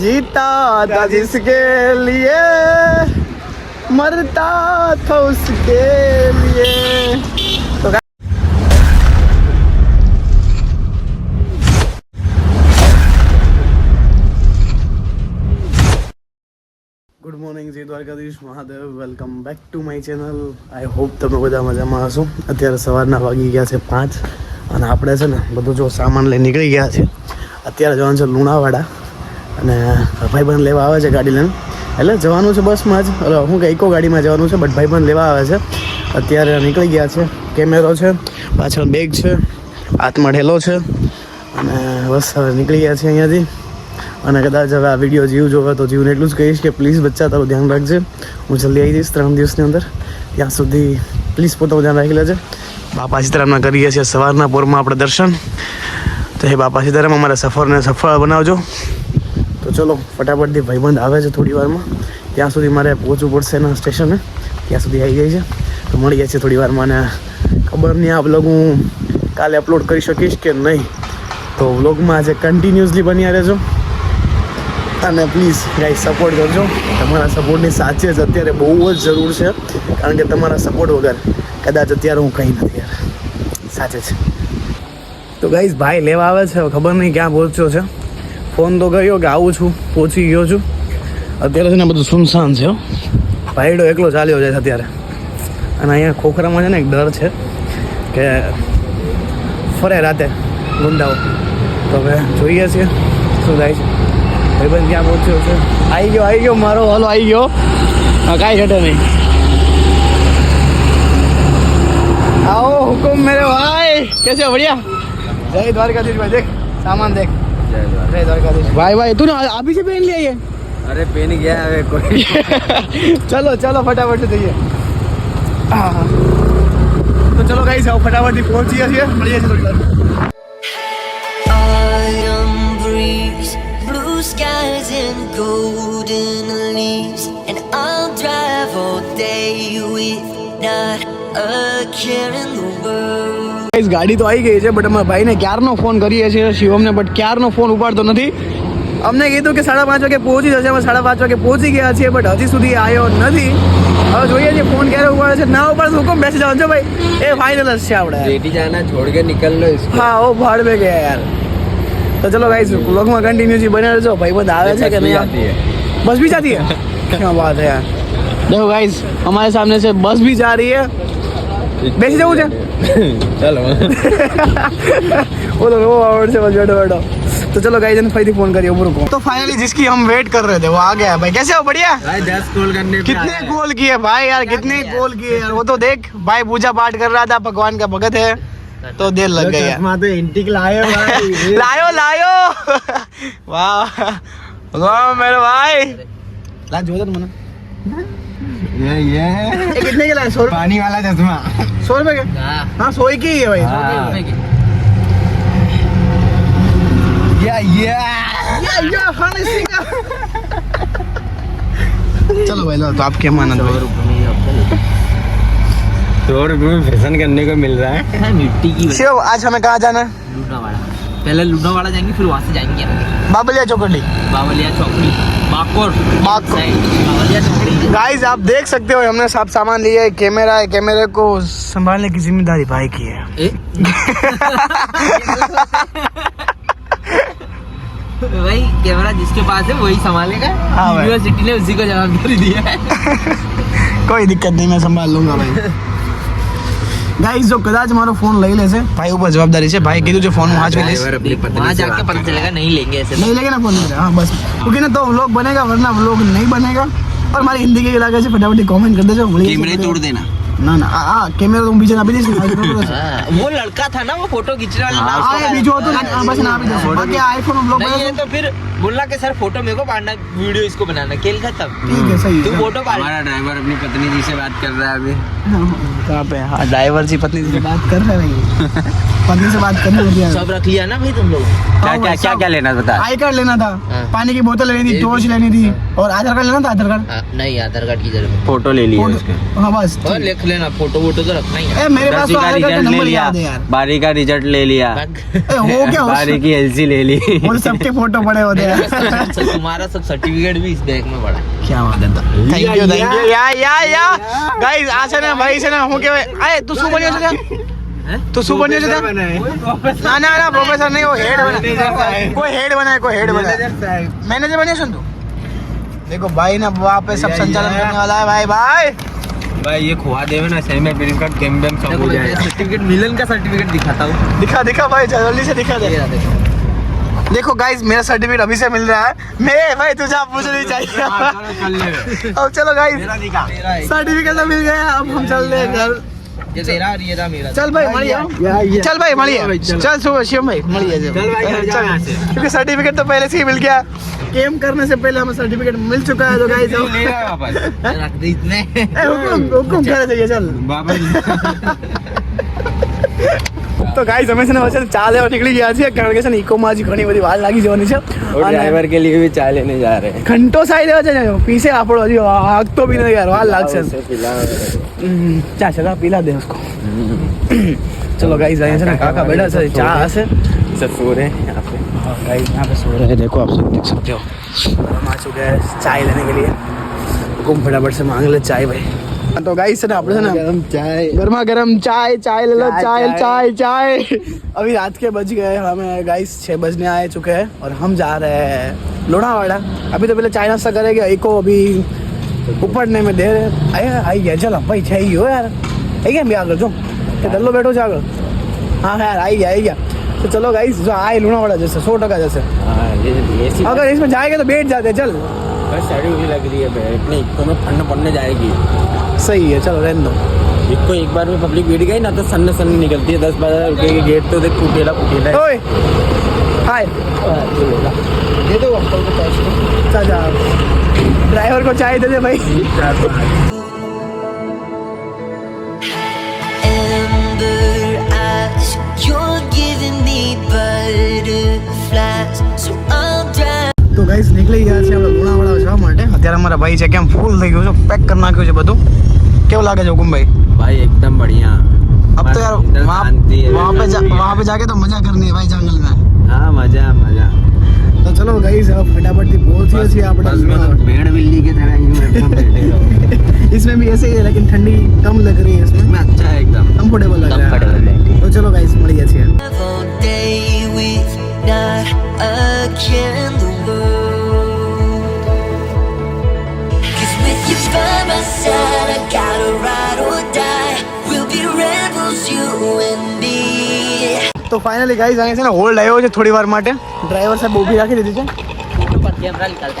जीता था जिसके लिए मरता था उसके लिए ગુડ મોર્નિંગ જય Dwarkadhish Mahadev welcome back to my channel I hope તમે બધા મજામાં હશો અત્યારે સવારના વાગી ગયા છે પાંચ અને આપણે છે ને બધું જો સામાન લઈ નીકળી ગયા છે અત્યારે જવાનું છે લુણાવાડા અને ભાઈબંધ લેવા આવે છે ગાડી લઈને એટલે જવાનું છે બસમાં જ એટલે હું કે ઇકો ગાડીમાં જવાનું છે બટ ભાઈબંધ લેવા આવે છે અત્યારે નીકળી ગયા છે કેમેરો છે પાછળ બેગ છે હાથમાં ઢેલો છે અને બસ હવે નીકળી ગયા છે અહીંયાથી અને કદાચ હવે આ વિડીયો જીવ જોવે તો જીવને એટલું જ કહીશ કે પ્લીઝ બચ્ચા તારું ધ્યાન રાખજે હું જલ્દી આવી જઈશ ત્રણ દિવસની અંદર ત્યાં સુધી પ્લીઝ પોતાનું ધ્યાન રાખી લેજે બાપા સીતારામના કરીએ છીએ સવારના પોરમાં આપણે દર્શન તો હે બાપા સીતારામ અમારા સફરને સફળ બનાવજો તો ચલો ફટાફટથી ભાઈબંધ આવે છે થોડી વારમાં ત્યાં સુધી મારે પહોંચવું પડશે એના સ્ટેશને ત્યાં સુધી આવી જાય છે તો મળી જાય છે થોડી વારમાં અને ખબર નહીં આ બ્લોગ હું કાલે અપલોડ કરી શકીશ કે નહીં તો વ્લોગમાં આજે કન્ટિન્યુઅસલી બન્યા રહેજો અને પ્લીઝ ગાઈ સપોર્ટ કરજો તમારા સપોર્ટની સાચે જ અત્યારે બહુ જ જરૂર છે કારણ કે તમારા સપોર્ટ વગર કદાચ અત્યારે હું કંઈ નથી યાર સાચે છે તો ગાઈઝ ભાઈ લેવા આવે છે ખબર નહીં ક્યાં પહોંચ્યો છે ફોન તો કર્યો કે આવું છું પહોંચી ગયો છું અત્યારે છે ને બધું સુનસાન છે ભાઈડો એકલો ચાલ્યો જાય અત્યારે અને અહીંયા ખોખરામાં છે ને એક ડર છે કે ફરે રાતે ગુંડાઓ તો હવે જોઈએ છીએ શું થાય છે ભાઈબંધ ક્યાં પહોંચ્યો છે આવી ગયો આવી ગયો મારો હાલો આવી ગયો હા કાંઈ ઘટે નહીં આવો હુકુમ મેરે ભાઈ કે છે વળિયા જય દ્વારકાધીશ ભાઈ દેખ સામાન દેખ भाई भाई तूने अभी से पहन लिया ये अरे पहन गया है कोई चलो चलो फटाफट से जाइए तो चलो गाइस आओ फटाफट ही पहुंच गया ये बढ़िया से थोड़ी Skies and golden leaves, and I'll drive all day with not a care in the world. Guys ગાડી તો આવી ગઈ છે બટ અમે ભાઈને ક્યારનો ફોન કરીએ છીએ શિવમને બટ ક્યારનો ફોન ઉપાડતો નથી અમને કીધું કે સાડા પાંચ વાગે પહોંચી જશે અમે સાડા પાંચ વાગે પહોંચી ગયા છીએ બટ હજી સુધી આવ્યો નથી હવે જોઈએ છીએ ફોન ક્યારે ઉપાડે છે ના ઉપાડે હુકમ બેસી જવાનું છે ભાઈ એ ફાઇનલ જ છે આપણે બેટી જાના છોડ કે લો હા ઓ ભાડ બે ગયા યાર તો ચલો ગાઈસ વ્લોગમાં કન્ટિન્યુ જી બને રહેજો ભાઈબંધ આવે છે કે નહીં બસ બી જાતી હૈ ક્યાં બાત હૈ યાર देखो गाइस અમારે સામે છે બસ બી જા रही है બેસી જવું છે ચાલો બોલો રો આવડ છે બસ બેઠો બેઠો तो चलो गाइस फाइनली फोन करिए उमर को तो फाइनली जिसकी हम वेट कर रहे थे वो आ गया है भाई कैसे हो बढ़िया भाई दस गोल करने पे कितने गोल किए भाई यार कितने गोल किए यार वो तो देख भाई पूजा पाठ कर रहा था भगवान का भगत है तो देर लग गई यार तो इंटिक लायो भाई लायो लायो वाह भगवान मेरे भाई ला जोदन मना ये ये ये कितने के लाए सौ पानी वाला चश्मा सौ रुपए के हाँ, हाँ की है भाई या या या या हाँ इसी का चलो भाई लो तो आप क्या माना दो सौ रुपये में फैशन करने को मिल रहा है हाँ, मिट्टी की सिर्फ आज हमें कहाँ जाना है वाला पहले लूडो वाला जाएंगे फिर वहाँ से जाएंगे बाबलिया चौकड़ी बाबलिया चौकड़ी गाइस आप देख सकते हो हमने सब सामान लिया है कैमरा है कैमरे को संभालने की जिम्मेदारी भाई की है वही कैमरा जिसके पास है वही संभालेगा यूनिवर्सिटी हाँ ने उसी को जवाब दिया है कोई दिक्कत नहीं मैं संभाल लूंगा भाई गाइस जो कदाच मारो फोन ले લઈ લેશે ભાઈ ઉપર જવાબદારી છે ભાઈ કીધું છે ફોન હું હાજ લઈશ वहां जाके पता चलेगा नहीं लेंगे ऐसे नहीं लेंगे ना फोन हां बस क्योंकि ना तो व्लॉग बनेगा वरना व्लॉग नहीं बनेगा और हमारे हिंदी के इलाके से फटाफट कमेंट कर दो कैमरे तोड़ देना ना ના आ, કેમેરા તો હું બીજાને આપી દઈશ ને वो लड़का था ना वो फोटो खींचने वाला ना नाम उसका हाँ, जो तो હતો ને આ બસ ના આપી દઈશ आईफोन हम लोग नहीं तो फिर बोला कि सर फोटो मेरे को पाड़ना वीडियो इसको बनाना खेल का तब ठीक है सही तू फोटो पाड़ हमारा ड्राइवर अपनी पत्नी जी से बात कर रहा है अभी कहां पे हां ड्राइवर जी पत्नी जी से बात कर रहे हैं पत्नी से बात करने लगी सब रख लिया ना भाई तुम लोग हाँ, क्या क्या हाँ, क्या क्या लेना था आई कार्ड लेना था पानी की बोतल लेनी थी टॉर्च लेनी थी और आधार कार्ड लेना था आधार कार्ड नहीं आधार कार्ड की जरूरत फोटो ले लिया उसके हां बस और रख लेना फोटो वोटो तो रखना ही है ए, मेरे पास तो का रिजल्ट ले लिया बारी का रिजल्ट ले लिया हो क्या बारी की एलसी ले ली और सबके फोटो बड़े होते हैं तुम्हारा सब सर्टिफिकेट भी इस बैग में पड़ा क्या बात है थैंक यू थैंक यू या या या गाइस आशा ना भाई से ना हो के अरे तू सु बनियो से तो सुबह नहीं से था ना ना ना प्रोफेसर नहीं वो हेड बना कोई हेड बना है कोई हेड बना मैनेजर बनियो सुन तू देखो भाई ना वहाँ पे सब संचालन करने वाला है भाई भाई भाई ये खुआ देवे ना सही में मेरी कार्ड गेम बैंक सब हो जाए सर्टिफिकेट मिलन का सर्टिफिकेट दिखाता हूं दिखा दिखा भाई जल्दी से दिखा दे देखो देखो गाइस मेरा सर्टिफिकेट अभी से मिल रहा है मैं भाई तुझे आप पूछ नहीं चाहिए अब चलो गाइस मेरा दिखा सर्टिफिकेट तो मिल गया अब हम चल रहे हैं घर चल भाई चल भाई चल सुबह शिवम भाई क्योंकि सर्टिफिकेट तो पहले से ही मिल गया गेम करने से पहले हमें सर्टिफिकेट मिल चुका है तो गाइस ले वापस रख दे इतने हुकुम हुकुम अच्छा। करना चाहिए चल बाबा તો ગાઈસ અમે છે ને વચ્ચે ચા લેવા નીકળી ગયા છે કારણ કે છે ને ઇકોમાં હજી ઘણી બધી વાર લાગી જવાની છે ડ્રાઈવર કે લીએ ભી ચા લેને જા રહે ઘંટો સાઈ રહ્યો છે ને પીસે આપણો હજી આગતો બી નથી યાર વાર લાગશે ચા ચલા પીલા દે ઉસકો ચલો ગાઈસ અહીંયા છે ને કાકા બેઠા છે ચા હશે સર સો રહે यहाँ पे गाइस यहाँ पे सो रहे हैं देखो आप सब देख તો ગાઈ છે ને આપણે છે ને ગરમ ચાય ગરમા ગરમ ચાય ચાय ले लो चाय चाय चाय अभी रात के बज गए हमें गाइस छः बजने आ चुके हैं और हम जा रहे हैं लोनावाड़ा अभी तो पहले चाय नाश्ता करेंगे एको अभी ઉપડને મેં દેર આવી ગયા ચાલો ભાઈ છે ગયો યાર આવી ગયા મેં આગળ જો ડલ્લો બેઠો છે આગળ હા યાર આવી ગયા આવી ગયા તો ચલો ગાઈस જો આ લુણાવાડા જશે સો ટકા જશે અગર इसमें जाएगा तो बैठ जाते चल भाई सैडी हुई लग रही है भाई बैठने इक्को तो में ठंड पड़ने जाएगी सही है चलो रहने दो इक्को तो एक बार में पब्लिक भीड़ गई ना तो सन्न सन्न निकलती है दस बारह रुपये की गेट तो देख कुटेला कुटेला ओए हाय दे दो अंकल को पैसे ड्राइवर तो। को चाय दे दे भाई तो निकले यहाँ से અમારા ભાઈ છે કેમ ફૂલ થઈ ગયું છે પેક કરી નાખ્યું છે બધું કેવું લાગે છે હુકુમભાઈ ભાઈ એકદમ बढ़िया अब तो यार वहाँ पे वहाँ पे जाके तो मजा करनी है भाई जंगल में मजा मजा तो चलो फटाफट बहुत ही इसमें भी ऐसे ठंडी कम लग रही है side. I gotta ride or die. We'll be rebels, you and me. तो फाइनली गाइस आए थे ना होल्ड आए हो जो थोड़ी बार माटे ड्राइवर साहब वो भी रखे दे दीजिए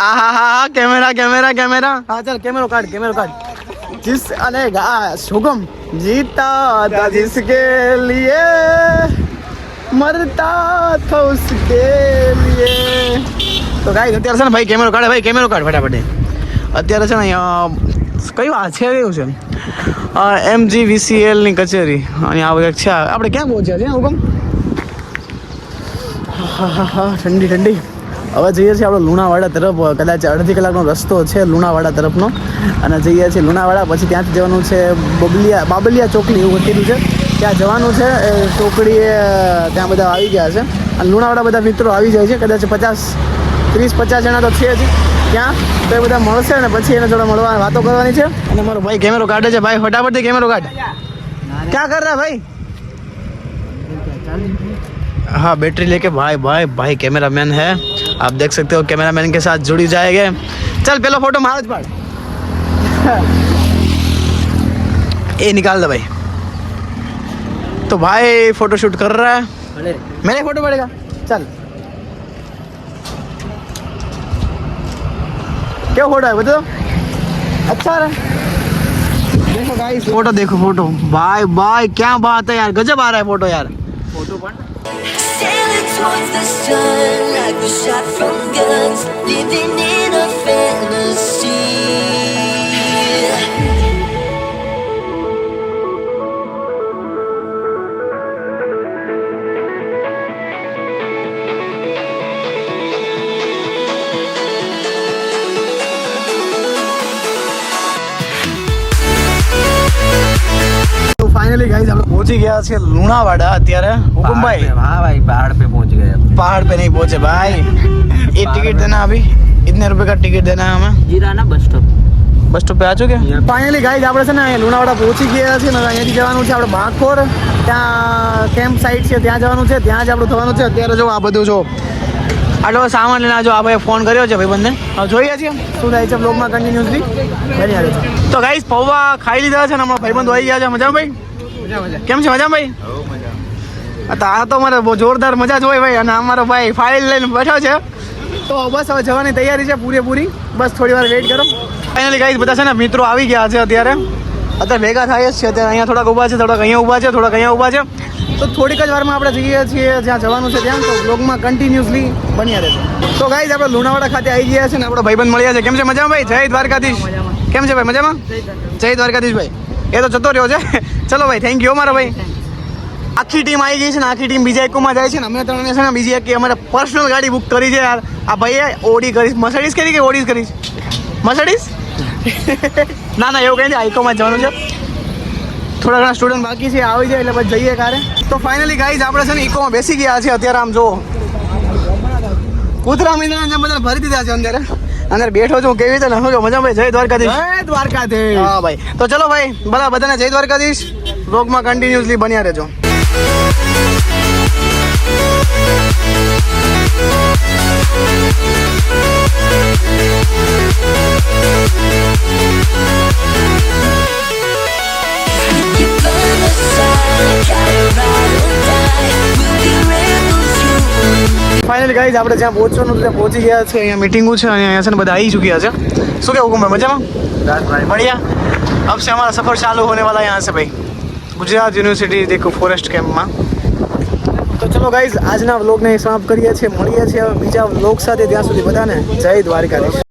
हाँ हाँ कैमरा कैमरा कैमरा हाँ चल कैमरा काट कैमरा काट जिस अलेगा सुगम जीता था जिसके लिए मरता था उसके लिए तो गाइस અત્યારે છે ને ભાઈ કેમેરો કાઢે ભાઈ કેમેરો કાઢ ફટાફટ અત્યારે છે ને કયું વાત છે એવું છે એમ જી વીસીએલની કચેરી અને આ કંઈક છે આપણે ક્યાં પહોંચ્યા છીએ હુકમ ઠંડી ઠંડી હવે જઈએ છીએ આપણે લુણાવાડા તરફ કદાચ અડધી કલાકનો રસ્તો છે લુણાવાડા તરફનો અને જઈએ છીએ લુણાવાડા પછી ત્યાંથી જવાનું છે બબલિયા બાબલિયા ચોકડી એવું કીધું છે ત્યાં જવાનું છે ચોકડીએ ત્યાં બધા આવી ગયા છે અને લુણાવાડા બધા મિત્રો આવી જાય છે કદાચ પચાસ ત્રીસ પચાસ જણા તો છે જ क्या तेरे उधर मणसा है ना પછી એનો જોડો મળવા વાતો કરવાની છે અને મારો ભાઈ કેમેરો ગાડે છે ભાઈ ફટાફટ કેમેરો ગાઢ શું કર رہا ہے ભાઈ હા બેટરી लेके ભાઈ ભાઈ ભાઈ કેમેરામેન છે આપ દેખ સકતે હો કેમેરામેન કે સાથ જુડી જાયગે ચલ પેલો ફોટો માર જ પાડ એ નિકાલ દે ભાઈ તો ભાઈ ફોટો શૂટ કર રહા મે ફોટો પડેગા ચલ क्या फोटो है बताओ अच्छा रहा देखो गाइस फोटो देखो फोटो भाई बाय क्या बात है यार गजब आ रहा है फोटो यार फोटो बन towards the sun like a shot from guns, living in a finally આપણે પહોંચી ગયા છે લુણાવાડા અત્યારે હુકમભાઈ હા ભાઈ પહાડ पे પહોંચ ગયે પહાડ पे નહીં પહોંચે ભાઈ ये टिकट देना अभी इतने रुपए का टिकट देना है બસ સ્ટોપ બસ સ્ટોપ पे आ આપણે છે ને અહીંયા લુણાવાડા પહોંચી ગયા છે ને જવાનું છે આપણે બાંકોર ત્યાં કેમ્પ સાઇટ છે ત્યાં જવાનું છે ત્યાં જ આપણું થવાનું છે અત્યારે જો આ બધું જો આટલો સામાન લેના જો આપણે ફોન કર્યો છે ભાઈ બંને જોઈએ છીએ શું થાય છે બ્લોગમાં કન્ટિન્યુઅસલી તો ગાઈસ પૌવા ખાઈ લીધા છે ને હમણાં ભાઈબંધ આવી ગયા છે મજા ભાઈ કેમ છે મજા ભાઈ આ તો અમારે બહુ જોરદાર મજા જ ભાઈ અને અમારો ભાઈ ફાઇલ લઈને બેઠો છે તો બસ હવે જવાની તૈયારી છે પૂરેપૂરી બસ થોડી વાર વેઇટ કરો ફાઇનલી ગાઈઝ બધા છે ને મિત્રો આવી ગયા છે અત્યારે અત્યારે ભેગા થાય જ છે અત્યારે અહીંયા થોડાક ઊભા છે થોડાક અહીંયા ઊભા છે થોડાક અહીંયા ઊભા છે તો થોડીક જ વારમાં આપણે જઈએ છીએ જ્યાં જવાનું છે ત્યાં તો બ્લોગમાં કન્ટિન્યુઅસલી બન્યા રહેશે તો ગાઈઝ આપણે લુણાવાડા ખાતે આવી ગયા છે ને આપણો ભાઈબંધ મળ્યા છે કેમ છે મજામાં ભાઈ જય દ્વારકાધીશ કેમ છે ભાઈ મજામાં જય દ્વારકાધીશ ભાઈ એ તો જતો રહ્યો છે ચલો ભાઈ થેન્ક યુ મારા ભાઈ આખી ટીમ આવી ગઈ છે ને આખી ટીમ બીજા એકમાં જાય છે ને અમે ત્રણ છે ને બીજી એક અમારે પર્સનલ ગાડી બુક કરી છે યાર આ ભાઈએ ઓડી કરીશ મસડીસ કરી કે ઓડી કરીશ મસડીસ ના ના એવું કંઈ નહીં આઈકોમાં જવાનું છે થોડા ઘણા સ્ટુડન્ટ બાકી છે આવી જાય એટલે પછી જઈએ કારે તો ફાઇનલી ગાઈઝ આપણે છે ને ઇકોમાં બેસી ગયા છે અત્યારે આમ જો કૂતરા મહિના બધા ભરી દીધા છે અંદર અંદર બેઠો છું કેવી રીતે શું મજા ભાઈ જય દ્વારકાધીશ જય દ્વારકાધીશ હા ભાઈ તો ચલો ભાઈ ભલા બધાને જય દ્વારકાધીશ બ્લોગમાં કન્ટિન્યુઅસલી બન્યા રહેજો Got it right final guys આપણે જ્યાં પહોંચવાનું ત્યાં પહોંચી ગયા છે અહીંયા મિટિંગો છે અહીંયા છે ને બધા આવી ચૂક્યા છે શું કેવું કુંભાઈ મજામાં મળ્યા અબ અમારા સફર ચાલુ હોને વાલા યહાં સે ભાઈ ગુજરાત યુનિવર્સિટી દેખો ફોરેસ્ટ કેમ્પમાં તો ચલો ગાઈઝ આજના વ્લોગને સમાપ્ત કરીએ છીએ મળીએ છીએ હવે બીજા વ્લોગ સાથે ત્યાં સુધી બધાને જય દ્વારિકાધીશ